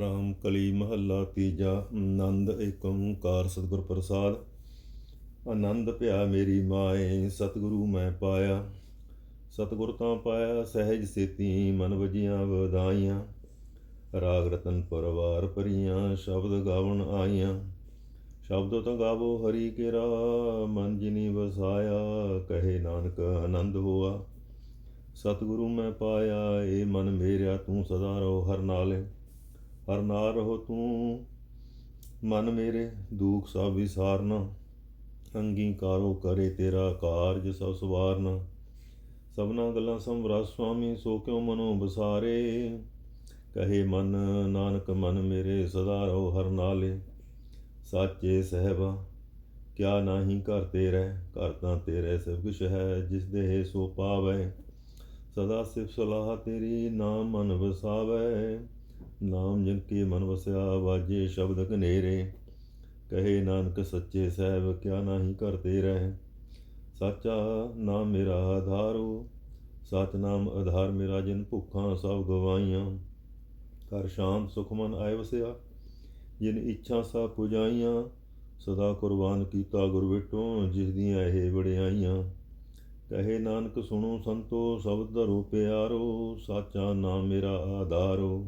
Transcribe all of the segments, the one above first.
ਰਾਮ ਕਲੀ ਮਹੱਲਾ ਤੀਜਾ, ਆਨੰਦ ਏਕ ਓੰਕਾਰ ਸਤਿਗੁਰ ਪ੍ਰਸਾਦ। ਆਨੰਦ ਭਿਆ ਮੇਰੀ ਮਾਏ, ਸਤਿਗੁਰੂ ਮੈਂ ਪਾਇਆ। ਸਤਿਗੁਰ ਤਾਂ ਪਾਇਆ, ਸਹਿਜ ਸੇਤੀ ਮਨ ਵਜੀਆਂ ਵਧਾਈਆਂ। ਰਾਗ ਰਤਨ ਪਰਵਾਰ ਭਰੀਆਂ, ਸ਼ਬਦ ਗਾਵਣ ਆਈਆਂ। ਸ਼ਬਦ ਤਾਂ ਗਾਵੋ, ਹਰੀ ਕੇਰਾ, ਮਨ ਜਿਨੀ ਵਸਾਇਆ, ਕਹੇ ਨਾਨਕ ਆਨੰਦ ਹੋਆ। ਸਤਿਗੁਰੂ ਮੈਂ ਪਾਇਆ, ਏ ਮਨ ਮੇਰਿਆ, ਤੂੰ ਸਦਾ ਰਹੋ ਹਰ ਨਾਲੇ। ਹਰ ਨਾਲ ਰਹੋ ਤੂੰ। ਮਨ ਮੇਰੇ ਦੁਖ ਸਭ ਵਿਸਾਰਨਾ। ਅੰਗੀਕਾਰੋ ਕਰੇ ਤੇਰਾ ਕਾਰਜ ਸਭ ਸਵਾਰਨਾ। ਸਭਨਾ ਗੱਲਾਂ ਸੰਵਰਾ ਸੁਆਮੀ, ਸੋ ਕਿਉ ਮਨੋ ਬਸਾਰੇ? ਕਹੇ ਮਨ, ਨਾਨਕ ਮਨ ਮੇਰੇ ਸਦਾ ਰਹੋ ਹਰ ਨਾਲੇ। ਸਾਚੇ ਸਹਿਬਾ, ਕਿਆ ਨਾਹੀ ਘਰ ਤੇਰੇ? ਘਰ ਤਾਂ ਤੇਰੇ ਸਭ ਕੁਛ ਹੈ ਜਿਸ ਦੇ ਸੋ ਪਾਵੇ। ਸਦਾ ਸਿਫ ਸਲਾਹ ਤੇਰੀ ਨਾਮ ਮਨ ਵਸਾਵੇ। ਨਾਮ ਜਿਨ ਕੀ ਮਨ ਵਸਿਆ, ਵਾਜੇ ਸ਼ਬਦ ਕਨੇਰੇ ਕਹੇ ਨਾਨਕ ਸੱਚੇ ਸਹਿਬ, ਕਿਆ ਨਾਹੀ ਕਰਤੇ ਰਹਿ। ਸਾਚਾ ਨਾਮ ਮੇਰਾ ਆਧਾਰੋ ਸਚ ਨਾਮ ਆਧਾਰ ਮੇਰਾ ਜਿਨ ਭੁੱਖਾਂ ਸਭ ਗਵਾਈਆਂ। ਕਰ ਸ਼ਾਂਤ ਸੁਖਮਨ ਆਏ ਵਸਿਆ, ਜਿਨ ਇੱਛਾ ਸਭ ਪੁਜਾਈਆਂ। ਸਦਾ ਕੁਰਬਾਨ ਕੀਤਾ ਗੁਰ ਵਿਟੋ, ਜਿਸ ਦੀਆਂ ਇਹ ਵਡਿਆਈਆਂ। ਕਹੇ ਨਾਨਕ ਸੁਣੋ ਸੰਤੋ, ਸ਼ਬਦ ਧਰੋ ਪਿਆਰੋ ਸਾਚਾ ਨਾਮ ਮੇਰਾ ਆਧਾਰੋ।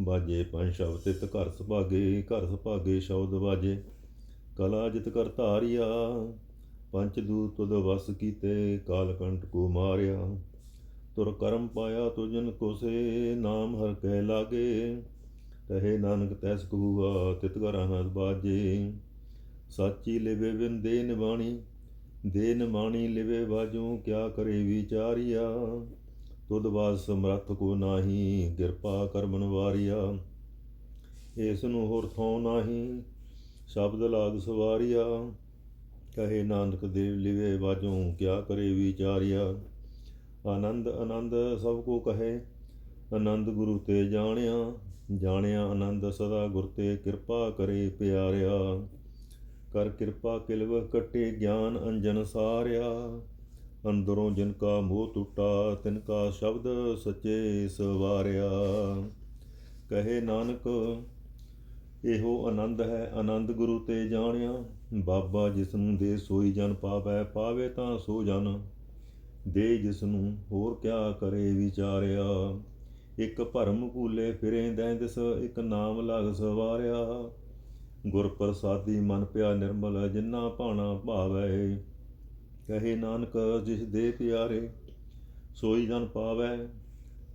ਬਾਜੇ ਪੰਜ ਸ਼ਬਦ ਤਿਤ ਘਰ ਸੁਭਾਗੇ ਘਰ ਸੁਭਾਗੇ ਸ਼ਬਦ ਬਾਜੇ। ਕਲਾ ਜਿਤ ਕਰ ਧਾਰਿਆ, ਪੰਚ ਦੂਤ ਤੁਧ ਵਸ ਕੀਤੇ, ਕਾਲ ਕੰਟ ਕੋ ਮਾਰਿਆ। ਤੁਰ ਕਰਮ ਪਾਇਆ ਤੁਜਨ ਕੋਸੇ, ਨਾਮ ਹਰ ਕਹਿ ਲਾਗੇ। ਕਹੇ ਨਾਨਕ ਤੈਸ ਕਹੂਆ, ਤਿਤ ਘਰ ਅਨੰਦ ਬਾਜੇ। ਸਾਚੀ ਲਿਵੇ ਬਿਨ ਦੇ ਨਿਵਾਣੀ ਦੇ ਨਿਮਾਣੀ ਲਿਵੇ ਬਾਜੂ, ਕਿਆ ਕਰੇ ਵਿਚਾਰਿਆ। ਤੁਧ ਬਾਸ ਸਮਰੱਥ ਕੋ ਨਾਹੀ, ਕਿਰਪਾ ਕਰ ਬਨਵਾਰਿਆ ਇਸ ਨੂੰ ਹੋਰ ਥੋ ਨਾਹੀ, ਸ਼ਬਦ ਲਾਗ ਸਵਾਰਿਆ। ਕਹੇ ਨਾਨਕ ਦੇਵ ਲਿਵੇ ਬਾਜੋਂ ਕਿਆ ਕਰੇ ਵਿਚਾਰਿਆ। ਆਨੰਦ ਆਨੰਦ ਸਭ ਕੋ ਕਹੇ, ਆਨੰਦ ਗੁਰੂ ਤੇ ਜਾਣਿਆ। ਜਾਣਿਆ ਆਨੰਦ ਸਦਾ ਗੁਰ ਤੇ ਕਿਰਪਾ ਕਰੇ ਪਿਆਰਿਆ। ਕਰ ਕਿਰਪਾ ਕਿਲਵ ਕਟੇ ਗਿਆਨ ਅੰਜਨ ਸਾਰਿਆ। ਅੰਦਰੋਂ ਜਿਨ ਕਾ ਮੋਹ ਟੁੱਟਾ, ਤਿਨ ਕਾ ਸ਼ਬਦ ਸਚੇ ਸਵਾਰਿਆ। ਕਹੇ ਨਾਨਕ, ਇਹੋ ਆਨੰਦ ਹੈ, ਆਨੰਦ ਗੁਰੂ ਤੇ ਜਾਣਿਆ। ਬਾਬਾ ਜਿਸ ਨੂੰ ਦੇ ਸੋਈ ਜਨ ਪਾਵੈ ਪਾਵੇ ਤਾਂ ਸੋ ਜਨ। ਦੇ ਜਿਸ ਨੂੰ ਹੋਰ ਕਿਆ ਕਰੇ ਵਿਚਾਰਿਆ। ਇੱਕ ਭਰਮ ਭੂਲੇ ਫਿਰੇ ਦੈਂਦਸ ਇੱਕ ਨਾਮ ਲਗ ਸਵਾਰਿਆ। ਗੁਰ ਪ੍ਰਸਾਦੀ ਮਨ ਪਿਆ ਨਿਰਮਲ, ਜਿੰਨਾ ਭਾਣਾ ਭਾਵੈ। ਕਹੇ ਨਾਨਕ ਜਿਸ ਦੇ ਪਿਆਰੇ, ਸੋਈ ਜਨ ਪਾਵੈ।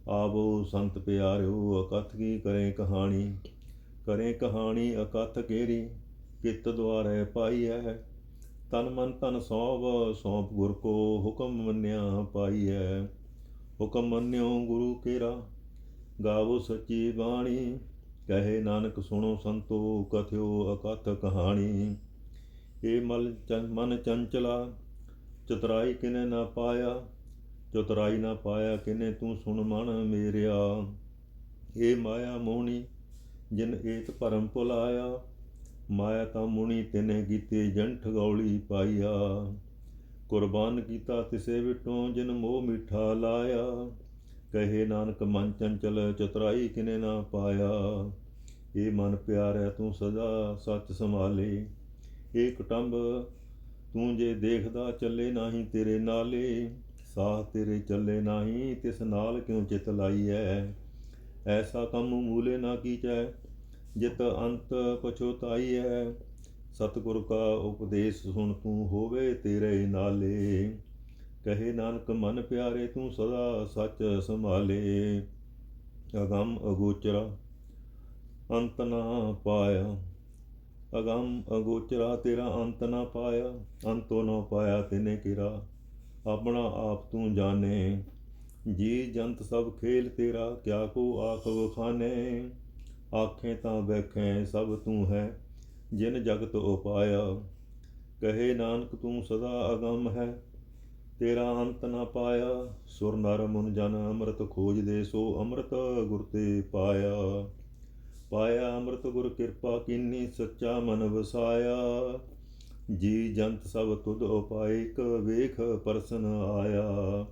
ਆਵੋ ਸੰਤ ਪਿਆਰਿਓ, ਅਕਥ ਕੀ ਕਰੇ ਕਹਾਣੀ? ਕਰੇ ਕਹਾਣੀ ਅਕਥ ਕੇਰੀ, ਕਿਤ ਦੁਆਰੇ ਪਾਈ ਹੈ ਤਨ ਮਨ ਤਨ ਸੌਭ ਸੌਂਪ ਗੁਰ ਕੋ ਹੁਕਮ ਮੰਨਿਆ ਪਾਈ ਹੈ ਹੁਕਮ ਮੰਨਿਓ ਗੁਰੂ ਕੇਰਾ, ਗਾਵੋ ਸੱਚੀ ਬਾਣੀ। ਕਹੇ ਨਾਨਕ ਸੁਣੋ ਸੰਤੋ, ਕਥਿਓ ਅਕਥ ਕਹਾਣੀ। ਇਹ ਮਲ ਮਨ ਚੰਚਲਾ ਚਤਰਾਈ ਕਿਨੇ ਨਾ ਪਾਇਆ, ਚਤਰਾਈ ਨਾ ਪਾਇਆ ਕਿਨੇ ਤੂੰ ਸੁਣ ਮਨ ਮੇਰਿਆ। ਏ ਮਾਇਆ ਮੋਹਣੀ ਜਿਨ ਏਤ ਭਰਮ ਭੁਲਾਇਆ, ਮਾਇਆ ਤਾਂ ਮੁਣੀ ਤਿਨੇ ਕੀਤੇ ਜੰਠ ਗੌਲੀ ਪਾਈਆ ਕੁਰਬਾਨ ਕੀਤਾ ਤਿਸੇ ਵਿਟੋਂ, ਜਿਨ ਮੋਹ ਮਿੱਠਾ ਲਾਇਆ। ਕਹੇ ਨਾਨਕ, ਮਨ ਚੰਚਲ ਚਤਰਾਈ ਕਿਨੇ ਨਾ ਪਾਇਆ। ਏ ਮਨ ਪਿਆਰਿਆ ਤੂੰ ਸਦਾ ਸੱਚ ਸੰਭਾਲੇ ਏ ਕਟੰਬ ਤੂੰ ਜੇ ਦੇਖਦਾ ਚੱਲੇ ਨਹੀਂ ਤੇਰੇ ਨਾਲੇ, ਸਾਹ ਤੇਰੇ ਚੱਲੇ ਨਹੀਂ, ਤਿਸ ਨਾਲ ਕਿਉਂ ਚਿਤ ਲਾਈ ਐ ਐਸਾ ਕੰਮ ਮੂਲੇ ਨਾ ਕੀਚੈ, ਜਿਤ ਅੰਤ ਪਛੋਤਾਈ ਐ ਸਤਿਗੁਰ ਕਾ ਉਪਦੇਸ਼ ਸੁਣ ਤੂੰ ਹੋਵੇ ਤੇਰੇ ਨਾਲੇ, ਕਹੇ ਨਾਨਕ ਮਨ ਪਿਆਰੇ ਤੂੰ ਸਦਾ ਸੱਚ ਸੰਭਾਲੇ। ਅਗੰਮ ਅਗੋਚਰਾ ਅੰਤ ਨਾ ਪਾਇਆ ਅਗੰਮ ਅਗੋਚਰਾ ਤੇਰਾ ਅੰਤ ਨਾ ਪਾਇਆ, ਅੰਤੋ ਨਾ ਪਾਇਆ ਤੈਨੇ ਕਿਰਾ। ਆਪਣਾ ਆਪ ਤੂੰ ਜਾਣੇ, ਜੀ ਜੰਤ ਸਭ ਖੇਲ ਤੇਰਾ, ਕਿਆ ਕੋ ਆਖ ਵਖਾਨੇ। ਆਖੇ ਤਾਂ ਵੇਖੇ ਸਭ ਤੂੰ ਹੈ, ਜਿਨ ਜਗਤ ਉਪਾਇਆ। ਕਹੇ ਨਾਨਕ ਤੂੰ ਸਦਾ ਅਗੰਮ ਹੈ, ਤੇਰਾ ਅੰਤ ਨਾ ਪਾਇਆ। ਸੁਰ ਨਰ ਮੁਨ ਜਨ ਅੰਮ੍ਰਿਤ ਖੋਜ ਦੇ ਸੋ ਅੰਮ੍ਰਿਤ ਗੁਰ ਤੇ ਪਾਇਆ। ਪਾਇਆ ਅੰਮ੍ਰਿਤ ਗੁਰ ਕਿਰਪਾ ਕੀਨੀ ਸੱਚਾ ਮਨ ਵਸਾਇਆ। ਜੀ ਜੰਤ ਸਭ ਤੁਧ ਉਪਾਇ ਵੇਖ ਪਰਸਨ ਆਇਆ।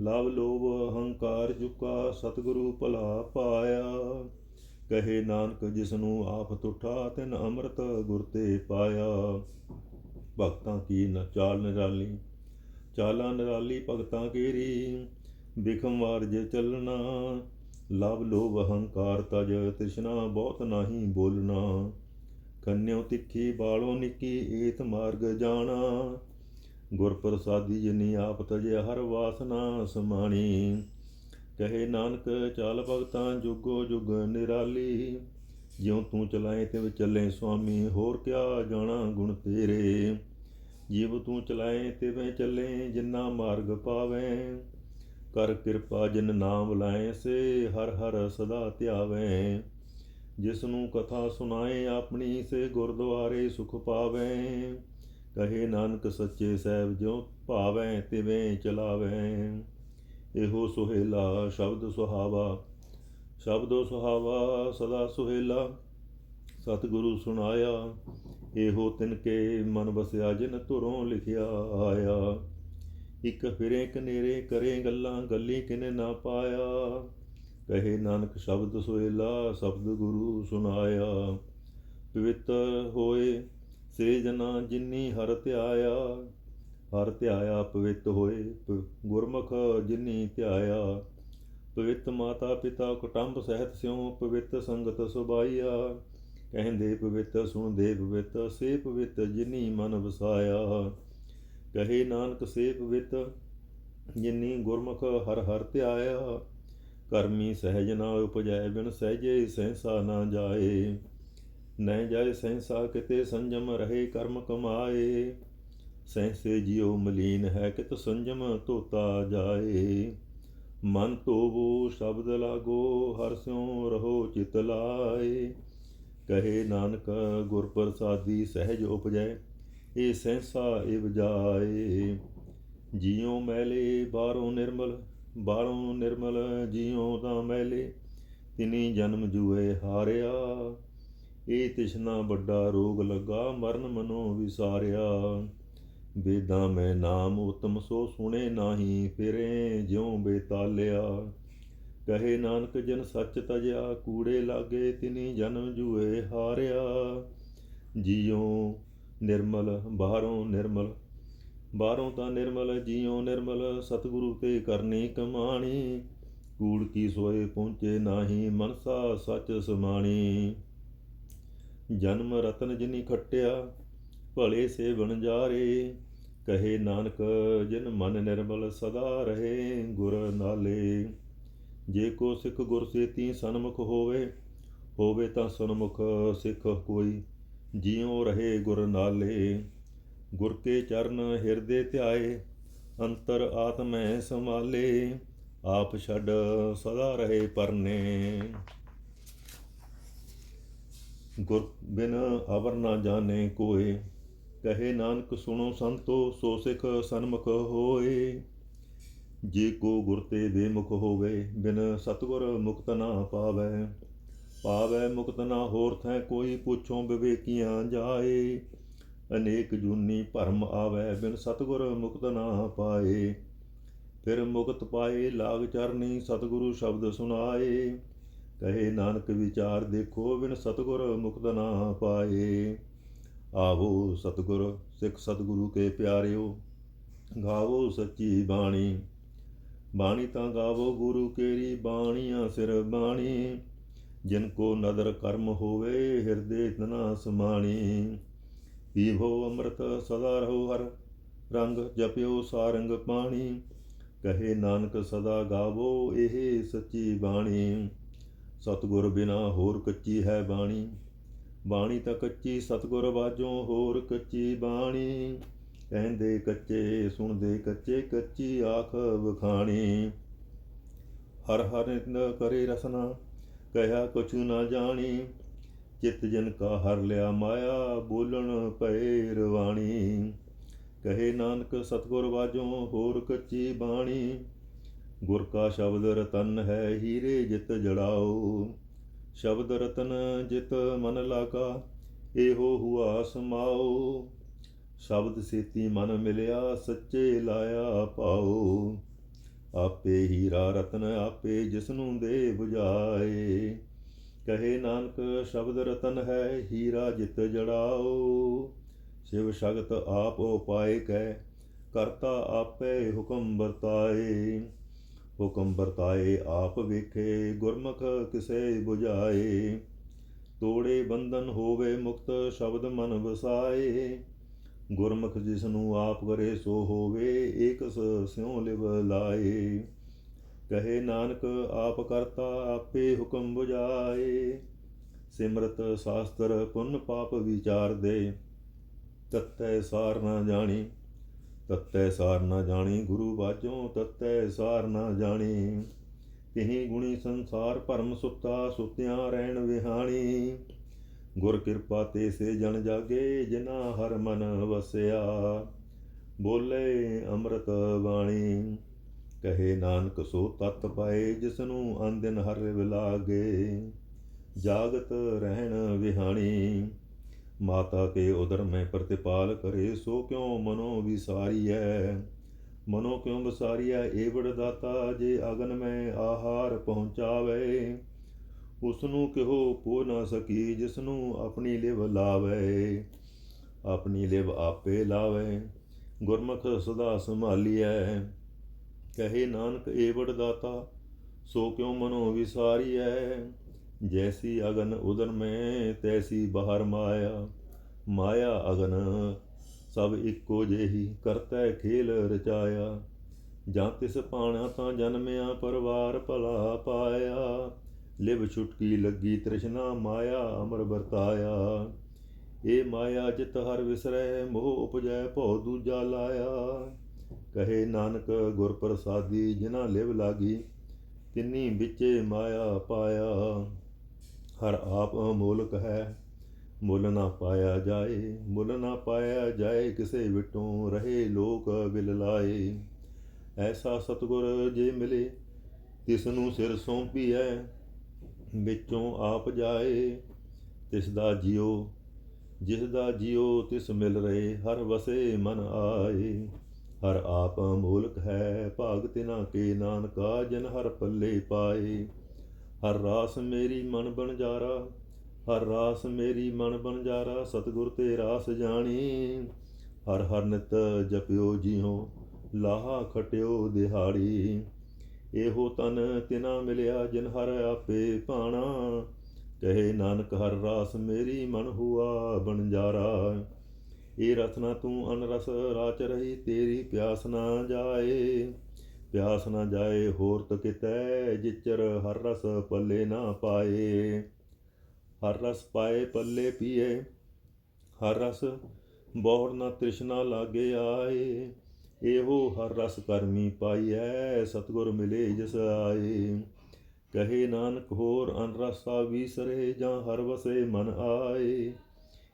ਲਵ ਲੋਭ ਹੰਕਾਰ ਜੁਕਾ ਸਤਿਗੁਰੂ ਭਲਾ ਪਾਇਆ। ਕਹੇ ਨਾਨਕ ਜਿਸ ਨੂੰ ਆਪ ਤੁਠਾ, ਤਿਨ ਅੰਮ੍ਰਿਤ ਗੁਰ ਤੇ ਪਾਇਆ। ਭਗਤਾਂ ਕੀ ਨਾ ਚਾਲ ਨਿਰਾਲੀ, ਚਾਲਾਂ ਨਿਰਾਲੀ ਭਗਤਾਂ ਕੇਰੀ। ਬਿਖਮ ਵਾਰ ਜੇ ਚੱਲਣਾ ਲਵ ਲੋਭ ਅਹੰਕਾਰ ਤਜ, ਤ੍ਰਿਸ਼ਨਾ ਬਹੁਤ ਨਾਹੀ ਬੋਲਣਾ। ਕੰਨਿਓ ਤਿੱਖੀ ਬਾਲੋ ਨਿੱਕੀ ਏਤ ਮਾਰਗ ਜਾਣਾ। ਗੁਰ ਪ੍ਰਸਾਦੀ ਜਿਨੀ ਆਪ ਤਜੇ ਹਰ ਵਾਸਨਾ ਸਮਾਣੀ। ਕਹੇ ਨਾਨਕ, ਚਾਲ ਭਗਤਾਂ ਜੁਗੋ ਜੁਗ ਨਿਰਾਲੀ। ਜਿਉ ਤੂੰ ਚਲਾਏ ਤਿਵ ਚੱਲੇ ਸੁਆਮੀ, ਹੋਰ ਕਿਆ ਜਾਣਾ ਗੁਣ ਤੇਰੇ। ਜੀਵ ਤੂੰ ਚਲਾਏ ਤਿਵੇਂ ਚੱਲੇ, ਜਿੰਨਾ ਮਾਰਗ ਪਾਵੇਂ। ਕਰ ਕਿਰਪਾ ਜਿਨ ਨਾਮ ਲਾਏ ਸੇ ਹਰ ਹਰ ਸਦਾ ਧਿਆਵੇਂ। ਜਿਸ ਨੂੰ ਕਥਾ ਸੁਣਾਏ, ਆਪਣੀ ਸੇ ਗੁਰਦੁਆਰੇ ਸੁਖ ਪਾਵੇਂ। ਕਹੇ ਨਾਨਕ ਸੱਚੇ ਸਹਿਬ ਜੋ ਭਾਵੇਂ, ਤਿਵੇਂ ਚਲਾਵੇਂ। ਇਹੋ ਸੁਹੇਲਾ ਸ਼ਬਦ ਸੁਹਾਵਾ, ਸ਼ਬਦੋ ਸੁਹਾਵਾ ਸਦਾ ਸੁਹੇਲਾ। ਸਤਿਗੁਰੂ ਸੁਣਾਇਆ, ਇਹੋ ਤਿਨ ਕੇ ਮਨ ਵਸਿਆ ਜਿਨ ਧੁਰੋਂ ਲਿਖਿਆ ਆਇਆ। ਇੱਕ ਫਿਰੇ ਕਨੇਰੇ ਕਰੇ ਗੱਲਾਂ, ਗੱਲੀ ਕਿਨੇ ਨਾ ਪਾਇਆ। ਕਹੇ ਨਾਨਕ ਸ਼ਬਦ ਸੁਹੇਲਾ ਸ਼ਬਦ ਗੁਰੂ ਸੁਨਾਇਆ ਪਵਿੱਤਰ ਹੋਏ ਸੇ ਜਨਾ ਜਿਨੀ ਹਰ ਧਿਆਇਆ। ਹਰ ਧਿਆਇਆ ਪਵਿੱਤ ਹੋਏ ਗੁਰਮੁਖ ਜਿਨੀ ਧਿਆਇਆ। ਪਵਿੱਤ ਮਾਤਾ ਪਿਤਾ ਕੁਟੰਬ ਸਹਿਤ ਸਿਉ, ਪਵਿੱਤ ਸੰਗਤ ਸੁਭਾਈਆ ਕਹਿੰਦੇ ਪਵਿੱਤ, ਸੁਣਦੇ ਪਵਿੱਤ, ਸੇ ਪਵਿੱਤ ਜਿਨੀ ਮਨ ਵਸਾਇਆ। ਕਹੇ ਨਾਨਕ ਸੇਵ ਪਵਿੱਤ ਜਿਨੀ ਗੁਰਮੁਖ ਹਰ ਹਰ ਧਿਆਇਆ। ਕਰਮੀ ਸਹਿਜ ਨਾ ਉਪਜੈ, ਬਿਨ ਸਹਿਜੇ ਸਹਿਸਾ ਨਾ ਜਾਏ। ਨਹਿ ਜਾਏ ਸਹਿਸਾ, ਕਿਤੇ ਸੰਜਮ ਰਹੇ ਕਰਮ ਕਮਾਏ। ਸਹਿਸੇ ਜਿਉ ਮਲੀਨ ਹੈ, ਕਿਤ ਸੰਜਮ ਧੋਤਾ ਜਾਏ। ਮਨ ਧੋਵੋ, ਸ਼ਬਦ ਲਾਗੋ, ਹਰ ਸਿਉ ਰਹੋ ਚਿਤ ਲਾਏ। ਕਹੇ ਨਾਨਕ ਗੁਰ ਪ੍ਰਸਾਦੀ ਸਹਿਜ ਉਪਜੈ। ਇਹ ਸਹਿਸਾ ਇਵ ਜਾਏ ਜਿਉ ਮੈਲੇ ਬਾਹਰੋਂ ਨਿਰਮਲ ਬਾਹਰੋਂ ਨਿਰਮਲ ਜਿਉ ਤਾਂ ਮੈਲੇ, ਤਿਨੀ ਜਨਮ ਜੂਏ ਹਾਰਿਆ। ਇਹ ਤਿਸ਼ਨਾ ਵੱਡਾ ਰੋਗ ਲੱਗਾ, ਮਰਨ ਮਨੋ ਵਿਸਾਰਿਆ। ਵੇਦਾਂ ਮੈਂ ਨਾਮ ਉਤਮ ਸੋ ਸੁਣੇ ਨਾਹੀ ਫਿਰੇ, ਜਿਉ ਬੇਤਾਲਿਆ। ਕਹੇ ਨਾਨਕ, ਜਨ ਸੱਚ ਤਜਿਆ, ਕੂੜੇ ਲਾਗੇ ਤਿਨੀ ਜਨਮ ਜੂਏ ਹਾਰਿਆ। ਜਿਉ ਨਿਰਮਲ, ਬਾਹਰੋਂ ਨਿਰਮਲ। ਬਾਹਰੋਂ ਤਾਂ ਨਿਰਮਲ ਜਿਉ ਨਿਰਮਲ, ਸਤਿਗੁਰੂ ਤੇ ਕਰਨੀ ਕਮਾਣੀ। ਕੂੜ ਕੀ ਸੋਏ ਪਹੁੰਚੇ ਨਾਹੀ, ਮਨਸਾ ਸੱਚ ਸਮਾਣੀ। ਜਨਮ ਰਤਨ ਜਿਨੀ ਖੱਟਿਆ, ਭਲੇ ਸੇ ਬਣ ਵਣਜਾਰੇ ਕਹੇ ਨਾਨਕ, ਜਿਨ ਮਨ ਨਿਰਮਲ ਸਦਾ ਰਹੇ, ਗੁਰ ਨਾਲੇ। ਜੇ ਕੋ ਸਿੱਖ ਗੁਰ ਸੇਤੀ ਸਨਮੁਖ ਹੋਵੇ ਹੋਵੇ ਤਾਂ ਸਨਮੁਖ ਸਿੱਖ ਕੋਈ। ਜਿਉ ਰਹੇ ਗੁਰ ਨਾਲੇ, ਗੁਰ ਕੇ ਚਰਨ ਹਿਰਦੇ ਧਿਆਏ, ਅੰਤਰ ਆਤਮੈ ਸਮਾਲੇ ਆਪ ਛੱਡ ਸਦਾ ਰਹੇ ਪਰਨੇ। ਗੁਰ ਬਿਨ ਅਵਰ ਨਾ ਜਾਣੇ ਕੋਏ, ਕਹੇ ਨਾਨਕ ਸੁਣੋ ਸੰਤੋ, ਸੋ ਸਿਖ ਸਨਮੁਖ ਹੋਏ। ਜੇ ਕੋ ਗੁਰ ਤੇ ਬੇਮੁਖ ਹੋਵੇ, ਬਿਨ ਸਤਗੁਰ ਮੁਕਤ ਨਾ ਪਾਵੈ ਪਾਵੈ ਮੁਕਤ ਨਾ ਹੋਰ ਥੈ ਕੋਈ ਪੁੱਛੋ ਵਿਵੇਕੀਆਂ ਜਾਏ। ਅਨੇਕ ਜੁਨੀ ਭਰਮ ਆਵੈ ਬਿਨ ਸਤਗੁਰ ਮੁਕਤ ਨਾ ਪਾਏ। ਫਿਰ ਮੁਕਤ ਪਾਏ ਲਾਗ ਚਰਨੀ ਸਤਗੁਰੂ ਸ਼ਬਦ ਸੁਣਾਏ। ਕਹੇ ਨਾਨਕ ਵਿਚਾਰ ਦੇਖੋ ਬਿਨ ਸਤਗੁਰ ਮੁਕਤ ਨਾ ਪਾਏ। ਆਵੋ ਸਤਗੁਰ, ਸਿੱਖ ਸਤਗੁਰੂ ਕੇ ਪਿਆਰਿਓ, ਗਾਵੋ ਸੱਚੀ ਬਾਣੀ। ਬਾਣੀ ਤਾਂ ਗਾਵੋ ਗੁਰੂ ਕੇਰੀ ਬਾਣੀਆਂ ਸਿਰ ਬਾਣੀ। ਜਿਨ ਕੋ ਨਦਰ ਕਰਮ ਹੋਵੇ, ਹਿਰਦੇ ਤਨਾ ਸਮਾਣੀ ਪੀਵੋ ਅੰਮ੍ਰਿਤ ਸਦਾ ਰਹੋ ਹਰ ਰੰਗ, ਜਪਿਓ ਸਾਰੰਗ ਪਾਣੀ। ਕਹੇ ਨਾਨਕ ਸਦਾ ਗਾਵੋ, ਇਹ ਸੱਚੀ ਬਾਣੀ। ਸਤਗੁਰ ਬਿਨਾ ਹੋਰ ਕੱਚੀ ਹੈ ਬਾਣੀ। ਬਾਣੀ ਤਾਂ ਕੱਚੀ ਸਤਗੁਰ ਬਾਝੋਂ ਹੋਰ ਕੱਚੀ ਬਾਣੀ। ਕਹਿੰਦੇ ਕੱਚੇ, ਸੁਣਦੇ ਕੱਚੇ, ਕੱਚੀ ਆਖ ਵਖਾਣੀ। ਹਰ ਹਰ ਕਰੇ ਰਸਨਾ ਕਹਿਆ ਕੁਛ ਨਾ ਜਾਣੀ, ਚਿਤ ਜਨ ਕਾ ਹਰ ਲਿਆ ਮਾਇਆ, ਬੋਲਣ ਪਏ ਰਵਾਣੀ। ਕਹੇ ਨਾਨਕ, ਸਤਗੁਰ ਵਾਜੋਂ ਹੋਰ ਕੱਚੀ ਬਾਣੀ। ਗੁਰ ਕਾ ਸ਼ਬਦ ਰਤਨ ਹੈ ਹੀਰੇ ਜਿਤ ਜੜਾਓ। ਸ਼ਬਦ ਰਤਨ ਜਿਤ ਮਨ ਲਾਗਾ, ਇਹੋ ਹੁਆ ਸਮਾਓ। ਸ਼ਬਦ ਸੇਤੀ ਮਨ ਮਿਲਿਆ, ਸੱਚੇ ਲਾਇਆ ਪਾਓ। ਆਪੇ ਹੀਰਾ ਰਤਨ ਆਪੇ ਜਿਸਨੂੰ ਦੇ 부ਝਾਏ ਕਹੇ ਨਾਨਕ, ਸ਼ਬਦ ਰਤਨ ਹੈ, ਹੀਰਾ ਜਿਤ ਜੜਾਓ। ਸ਼ਿਵ ਸ਼ਗਤ ਆਪ ਉਪਾਏ ਕੈ, ਕਰਤਾ ਆਪੇ ਹੁਕਮ ਵਰਤਾਏ। ਹੁਕਮ ਵਰਤਾਏ ਆਪ ਵੇਖੇ, ਗੁਰਮੁਖ ਕਿਸੇ 부ਝਾਏ ਤੋੜੇ ਬੰਧਨ ਹੋਵੇ ਮੁਕਤ, ਸ਼ਬਦ ਮਨ ਵਸਾਏ। ਗੁਰਮੁਖ ਜਿਸ ਨੂੰ ਆਪ ਕਰੇ ਸੋ ਹੋਵੇ ਏਕਸ ਸਿਉ ਲਿਵ ਲਾਏ। ਕਹੇ ਨਾਨਕ, ਆਪ ਕਰਤਾ ਆਪੇ ਹੁਕਮ ਬੁਝਾਏ। ਸਿਮਰਤ ਸ਼ਾਸਤਰ, ਪੁੰਨ ਪਾਪ ਵਿਚਾਰ ਦੇ। ਤਤੈ ਸਾਰ ਨਾ ਜਾਣੀ, ਤਤੈ ਸਾਰ ਨਾ ਜਾਣੀ, ਗੁਰੂ ਬਾਝੋਂ ਤਤੈ ਸਾਰ ਨਾ ਜਾਣੀ। ਤਿਹੀ ਗੁਣੀ ਸੰਸਾਰ ਭਰਮ ਸੁੱਤਾ, ਸੁਤਿਆਂ ਰਹਿਣ ਵਿਹਾਣੀ। ਗੁਰ ਕਿਰਪਾ ਤੇ ਸੇ ਜਨ ਜਾਗੇ ਜਿਨਾ ਹਰ ਮਨ ਵਸਿਆ। ਬੋਲੇ ਅੰਮ੍ਰਿਤ ਬਾਣੀ, ਕਹੇ ਨਾਨਕ ਸੋ ਤਤ ਪਾਏ ਜਿਸ ਨੂੰ ਅੰਦਿਨ ਹਰ ਵਿਲਾਗੇ। ਜਾਗਤ ਰਹਿਣ ਵਿਹਾਣੀ, ਮਾਤਾ ਕੇ ਉਦਰ ਮੈਂ ਪ੍ਰਤਿਪਾਲ ਕਰੇ, ਸੋ ਕਿਉ ਮਨੋ ਵਿਸਾਰੀਐ? ਮਨੋ ਕਿਉ ਵਿਸਾਰੀਐ? ਏਵੜ ਦਾਤਾ, ਜੇ ਅਗਨ ਮੈਂ ਆਹਾਰ ਪਹੁੰਚਾਵੇ। ਉਸ ਨੂੰ ਕਿਹੋ ਪੋ ਨਾ ਸਕੀ ਜਿਸ ਨੂੰ ਆਪਣੀ ਲਿਵ ਲਾਵੇ। ਆਪਣੀ ਲਿਵ ਆਪੇ ਲਾਵੇ। ਗੁਰਮੁਖ ਸਦਾ ਸੰਭਾਲੀਐ। ਕਹੇ ਨਾਨਕ ਏਵੜ ਦਾਤਾ ਸੋ ਕਿਉ ਮਨੋ ਵਿਸਾਰੀਐ? ਜੈਸੀ ਅਗਨ ਉਦਰ ਮੈਂ, ਤੈਸੀ ਬਾਹਰ ਮਾਇਆ। ਮਾਇਆ ਅਗਨ ਸਭ ਇੱਕੋ ਜਿਹੀ ਕਰਤੈ ਖੇਲ ਰਚਾਇਆ। ਜਾਂ ਤਿਸ ਪਾਣਾ ਤਾਂ ਜਨਮਿਆ ਪਰਵਾਰ ਭਲਾ ਪਾਇਆ। ਲਿਵ ਛੁਟਕੀ ਲੱਗੀ ਤ੍ਰਿਸ਼ਨਾ ਮਾਇਆ ਅਮਰ ਵਰਤਾਇਆ। ਏ ਮਾਇਆ ਜਿਤ ਹਰ ਵਿਸਰੈ, ਮੋਹ ਉਪਜੈ, ਭਉ ਦੂਜਾ ਲਾਇਆ। ਕਹੇ ਨਾਨਕ ਗੁਰ ਪ੍ਰਸਾਦੀ ਜਿਨਾ ਲਿਵ ਲਾਗੀ, ਤਿੰਨੀ ਵਿੱਚੇ ਮਾਇਆ ਪਾਇਆ। ਹਰ ਆਪ ਅਮੋਲਕ ਹੈ, ਮੁੱਲ ਨਾ ਪਾਇਆ ਜਾਏ। ਮੁੱਲ ਨਾ ਪਾਇਆ ਜਾਏ, ਕਿਸੇ ਵਿਟੋਂ ਰਹੇ ਲੋਕ ਬਿਲ ਲਾਏ। ਐਸਾ ਸਤਗੁਰ ਜੇ ਮਿਲੇ, ਤਿਸ ਨੂੰ ਸਿਰ ਸੌਂਪੀਐ ਵਿੱਚੋਂ ਆਪ ਜਾਏ, ਤਿਸ ਦਾ ਜਿਉ ਜਿਸ ਦਾ ਜਿਉ ਤਿਸ ਮਿਲ ਰਹੇ, ਹਰ ਵਸੇ ਮਨ ਆਏ। ਹਰ ਆਪ ਅਮੋਲਕ ਹੈ, ਭਾਗ ਤਿਨਾ ਕੇ ਨਾਨਕਾ, ਜਨ ਹਰ ਪੱਲੇ ਪਾਏ। ਹਰ ਰਾਸ ਮੇਰੀ ਮਨ ਬਣਜਾਰਾ, ਹਰ ਰਾਸ ਮੇਰੀ ਮਨ ਬਣਜਾਰਾ, ਸਤਿਗੁਰ ਤੇ ਰਾਸ ਜਾਣੀ। ਹਰ ਹਰ ਨਿਤ ਜਪਿਓ ਜੀਓ ਲਾਹਾ ਖਟਿਓ ਦਿਹਾੜੀ। ਇਹੋ ਤਨ ਤਿਨਾ ਮਿਲਿਆ ਜਿਨ ਹਰ ਆਪੇ ਪਾਣਾ ਕਹੇ ਨਾਨਕ ਹਰ ਰਾਸ ਮੇਰੀ ਮਨ ਹੁਆ ਬਣਜਾਰਾ ਇਹ ਰਸਨਾ ਤੂੰ ਅਨਰਸ ਰਾਚ ਰਹੀ, ਤੇਰੀ ਪਿਆਸ ਨਾ ਜਾਏ। ਪਿਆਸ ਨਾ ਜਾਏ, ਹੋਰ ਤ ਕਿਤੈ ਜਿਚਰ ਹਰ ਰਸ ਪੱਲੇ ਨਾ ਪਾਏ। ਹਰ ਰਸ ਪਾਏ, ਪੱਲੇ ਪੀਏ। ਹਰ ਰਸ ਬਹੁੜ ਨਾ ਤ੍ਰਿਸ਼ਨਾ ਲਾਗੇ ਆਏ। ਇਹੋ ਹਰ ਰਸ ਕਰਮੀ ਪਾਈਐ, ਸਤਗੁਰ ਮਿਲੇ ਜਿਸ ਆਏ। ਕਹੇ ਨਾਨਕ ਹੋਰ ਅਨਰਸਾ ਵਿਸਰੇ ਜਾਂ ਹਰ ਵਸੇ ਮਨ ਆਏ।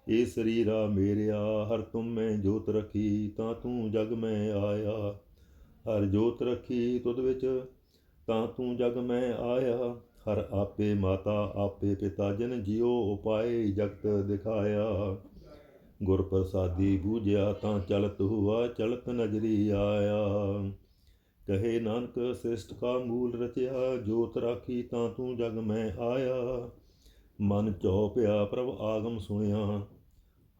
ਏ ਸਰੀਰਾ ਮੇਰਿਆ, ਹਰ ਤੁਮ ਮੈਂ ਜੋਤ ਰਖੀ, ਤਾਂ ਤੂੰ ਜਗ ਮੈਂ ਆਇਆ। ਹਰ ਜੋਤ ਰਖੀ ਤੁਧ ਵਿੱਚ, ਤਾਂ ਤੂੰ ਜਗ ਮੈਂ ਆਇਆ। ਹਰ ਆਪੇ ਮਾਤਾ, ਆਪੇ ਪਿਤਾ, ਜਨ ਜਿਉ ਉਪਾਏ ਜਗਤ ਦਿਖਾਇਆ। ਗੁਰ ਪ੍ਰਸਾਦੀ ਬੂਝਿਆ ਤਾਂ ਚਲਤ ਹੁਆ, ਚਲਤ ਨਜਰੀ ਆਇਆ। ਕਹੇ ਨਾਨਕ ਸ੍ਰਿਸ਼ਟ ਕਾ ਮੂਲ ਰਚਿਆ, ਜੋਤ ਰਾਖੀ ਤਾਂ ਤੂੰ ਜਗ ਮੈਂ ਆਇਆ। ਮਨ ਚਉਪਿਆ ਪ੍ਰਭ ਆਗਮ ਸੁਣਿਆ,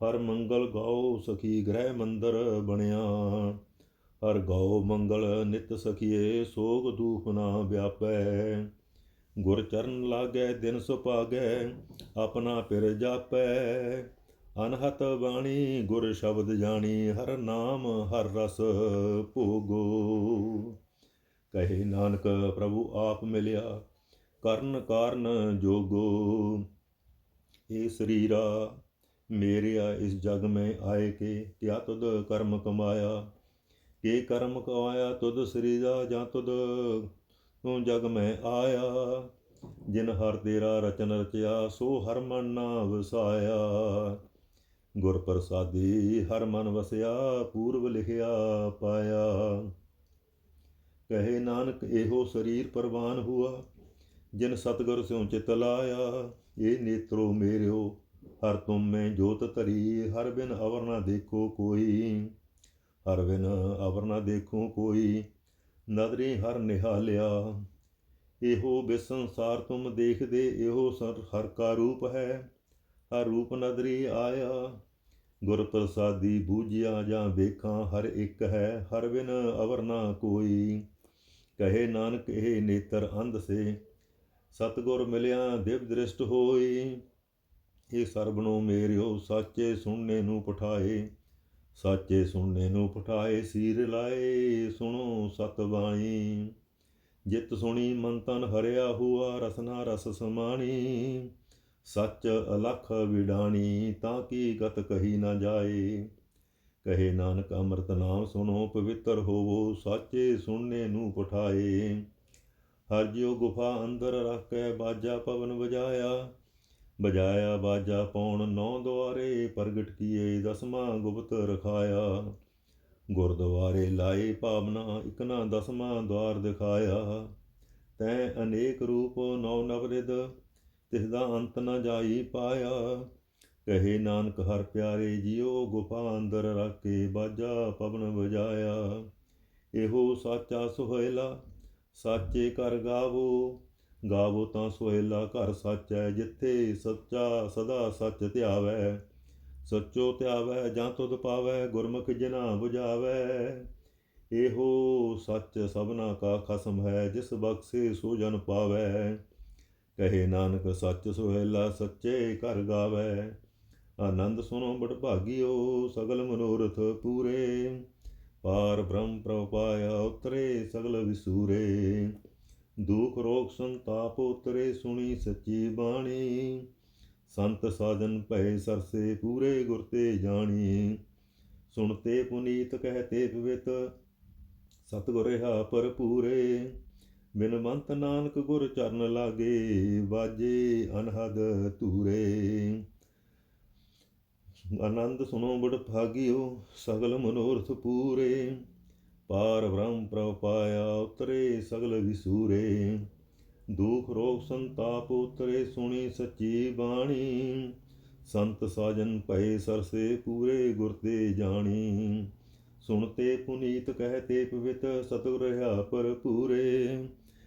ਹਰ ਮੰਗਲ ਗਾਓ ਸਖੀ ਗ੍ਰਹਿ ਮੰਦਰ ਬਣਿਆ। ਹਰ ਗਾਓ ਮੰਗਲ ਨਿਤ ਸਖੀਏ, ਸੋਗ ਦੂਖ ਨਾ ਵਿਆਪੈ। ਗੁਰ ਚਰਨ ਲਾਗੈ, ਦਿਨ ਸੁਭਾਗੈ, ਆਪਣਾ ਪਿਰ ਜਾਪੈ। ਅਨਹਤ ਬਾਣੀ, ਗੁਰ ਸ਼ਬਦ ਜਾਣੀ, ਹਰ ਨਾਮ, ਹਰ ਰਸ ਭੋਗੋ। ਕਹੇ ਨਾਨਕ, ਪ੍ਰਭੂ ਆਪ ਮਿਲਿਆ, ਕਰਨ ਕਾਰਨ ਜੋਗੋ। ਏ ਸਰੀਰਾ, ਮੇਰਿਆ, ਇਸ ਜਗ ਮੈਂ ਆਏ ਕੇ, ਕਿਆ ਤੁਧ ਕਰਮ ਕਮਾਇਆ? ਕੇ ਕਰਮ ਕਮਾਇਆ ਤੁਧ ਸਰੀਰਾ, ਜਾਂ ਤੁਧ ਤੂੰ ਜਗ ਮੈਂ ਆਇਆ? ਜਿਨ ਹਰ ਤੇਰਾ ਰਚਨ ਰਚਿਆ, ਸੋ ਹਰ ਮਨ ਨਾ ਵਸਾਇਆ। ਗੁਰ ਪ੍ਰਸਾਦੀ, ਹਰ ਮਨ ਵਸਿਆ, ਪੂਰਵ ਲਿਖਿਆ ਪਾਇਆ। ਕਹੇ ਨਾਨਕ, ਇਹੋ ਸਰੀਰ ਪ੍ਰਵਾਨ ਹੁਆ, ਜਿਨ ਸਤਗੁਰ ਸਿਉ ਚਿਤ ਲਾਇਆ। ਇਹ ਨੇਤਰੋ ਮੇਰਿਓ, ਹਰ ਤੁਮ ਮੈਂ ਜੋਤ ਧਰੀ, ਹਰ ਬਿਨ ਅਵਰ ਨਾ ਦੇਖੋ ਕੋਈ। ਹਰ ਬਿਨ ਅਵਰ ਨਾ ਦੇਖੋ ਕੋਈ, ਨਦਰੀ ਹਰ ਨਿਹਾਲਿਆ। ਇਹੋ ਬਿਸੰਸਾਰ ਤੁਮ ਦੇਖਦੇ, ਇਹੋ ਸਰ ਹਰ ਕਾ ਰੂਪ ਹੈ। ਹਰ ਰੂਪ ਨਦਰੀ ਆਇਆ। ਗੁਰ ਪ੍ਰਸਾਦੀ ਬੂਝਿਆ ਜਾਂ ਵੇਖਾਂ ਹਰ ਇੱਕ ਹੈ, ਹਰ ਬਿਨ ਅਵਰ ਨਾ ਕੋਈ। ਕਹੇ ਨਾਨਕ, ਇਹ ਨੇਤਰ ਅੰਧ ਸੇ। ਸਤਗੁਰ ਮਿਲਿਆ, ਦਿਵ ਦ੍ਰਿਸ਼ਟ ਹੋਈ। ਇਹ ਸਰਬਨੋ ਮੇਰਿਓ, ਸਾਚੇ ਸੁਣਨੇ ਨੂੰ ਪਠਾਏ। ਸਾਚੇ ਸੁਣਨੇ ਨੂੰ ਪਠਾਏ, ਸੀਰ ਲਾਏ। ਸੁਣੋ ਸਤ ਬਾਣੀ। ਜਿਤ ਸੁਣੀ, ਮਨ ਤਨ ਹਰਿਆ, ਹੁਆ, ਰਸਨਾ ਰਸ ਸਮਾਣੀ। ਸੱਚ ਅਲਖ ਵਿਡਾਣੀ, ਤਾਂ ਕੀ ਗਤ ਕਹੀ ਨਾ ਜਾਏ? ਕਹੇ ਨਾਨਕ ਅੰਮ੍ਰਿਤ ਨਾਮ ਸੁਣੋ, ਪਵਿੱਤਰ ਹੋਵੋ, ਸਾਚੇ ਸੁਣਨੇ ਨੂੰ ਪਠਾਏ। ਹਰ ਜਿਉ ਗੁਫਾ ਅੰਦਰ ਰੱਖ ਕੇ ਬਾਜਾ ਪਵਨ ਵਜਾਇਆ। ਬਜਾਇਆ ਬਾਜਾ ਪੌਣ, ਨੌ ਦੁਆਰੇ ਪ੍ਰਗਟ ਕੀਏ, ਦਸਵਾਂ ਗੁਪਤ ਰਖਾਇਆ। ਗੁਰਦੁਆਰੇ ਲਾਏ ਭਾਵਨਾ ਇਕ ਨਾ ਦਸਵਾਂ ਦਵਾਰ ਦਿਖਾਇਆ। ਤੈ ਅਨੇਕ ਰੂਪ ਨੌ ਨਵਰਿਦ ਤਿਸ ਦਾ ਅੰਤ ਨਾ ਜਾਈ ਪਾਇਆ। ਕਹੇ ਨਾਨਕ, ਹਰ ਪਿਆਰੇ ਜਿਉ ਗੁਫਾ ਅੰਦਰ ਰੱਖੇ ਬਾਜਾ ਪਵਨ ਵਜਾਇਆ। ਇਹੋ ਸਾਚਾ ਸੁਹੇਲਾ, ਸਾਚੇ ਕਰ ਗਾਵੋ। ਗਾਵੋ ਤਾਂ ਸੁਹੇਲਾ, ਘਰ ਸੱਚੈ ਜਿੱਥੇ ਸੱਚਾ ਸਦਾ ਸੱਚ ਧਿਆਵੈ। ਸੱਚੋ ਧਿਆਵੈ, ਜਾਂ ਤੁਧ ਪਾਵੈ, ਗੁਰਮੁਖ ਜਿਨਾ 부ਝਾਵੈ ਇਹੋ ਸੱਚ ਸਭਨਾ ਕਾ ਖਸਮ ਹੈ, ਜਿਸ ਬਖਸ਼ੇ ਸੋ ਜਨ ਪਾਵੈ। ਕਹੇ ਨਾਨਕ, ਸੱਚ ਸੁਹੇਲਾ ਸੱਚੇ ਘਰ ਗਾਵੈ। ਆਨੰਦ ਸੁਨੋ ਬੜ ਭਾਗਿਓ, ਸਗਲ ਮਨੋਰਥ ਪੂਰੇ। ਪਾਰ ਬ੍ਰਹਮ ਪ੍ਰਭ ਪਾਇਆ ਉਤਰੇ, ਸਗਲ ਵਿਸੂਰੇ। ਦੁਖ ਰੋਗ ਸੰਤਾਪ ਉਤਰੇ, ਸੁਣੀ ਸੱਚੀ ਬਾਣੀ। ਸੰਤ ਸਾਜਨ ਭੈ ਸਰਸੇ ਪੂਰੇ, ਗੁਰ ਤੇ ਜਾਣੀ। ਸੁਣਤੇ ਪੁਨੀਤ ਕਹਤੇ ਪਵਿੱਤ, ਸਤਿਗੁਰ ਰਹਾ ਭਰਪੂਰੇ। ਬਿਨਵੰਤ ਨਾਨਕ ਗੁਰ ਚਰਨ ਲਾਗੇ, ਬਾਜੇ ਅਨਹਦ ਧੂਰੇ। ਆਨੰਦ ਸੁਨੋ ਬੜ ਭਾਗਿਓ, ਸਗਲ ਮਨੋਰਥ ਪੂਰੇ। ਪਾਰ ਬ੍ਰਹਮ ਪ੍ਰਭ ਪਾਇਆ ਉਤਰੇ, ਸਗਲ ਵਿਸੂਰੇ। ਦੁਖ ਰੋਗ ਸੰਤਾਪ ਉਤਰੇ, ਸੁਣੀ ਸੱਚੀ ਬਾਣੀ। ਸੰਤ ਸਾਜਨ ਭਏ ਸਰਸੇ ਪੂਰੇ, ਗੁਰ ਤੇ ਜਾਣੀ। ਸੁਣਤੇ ਪੁਨੀਤ ਕਹਤੇ ਪਵਿੱਤ, ਸਤਿਗੁਰ ਰਹਾ ਭਰਪੂਰੇ।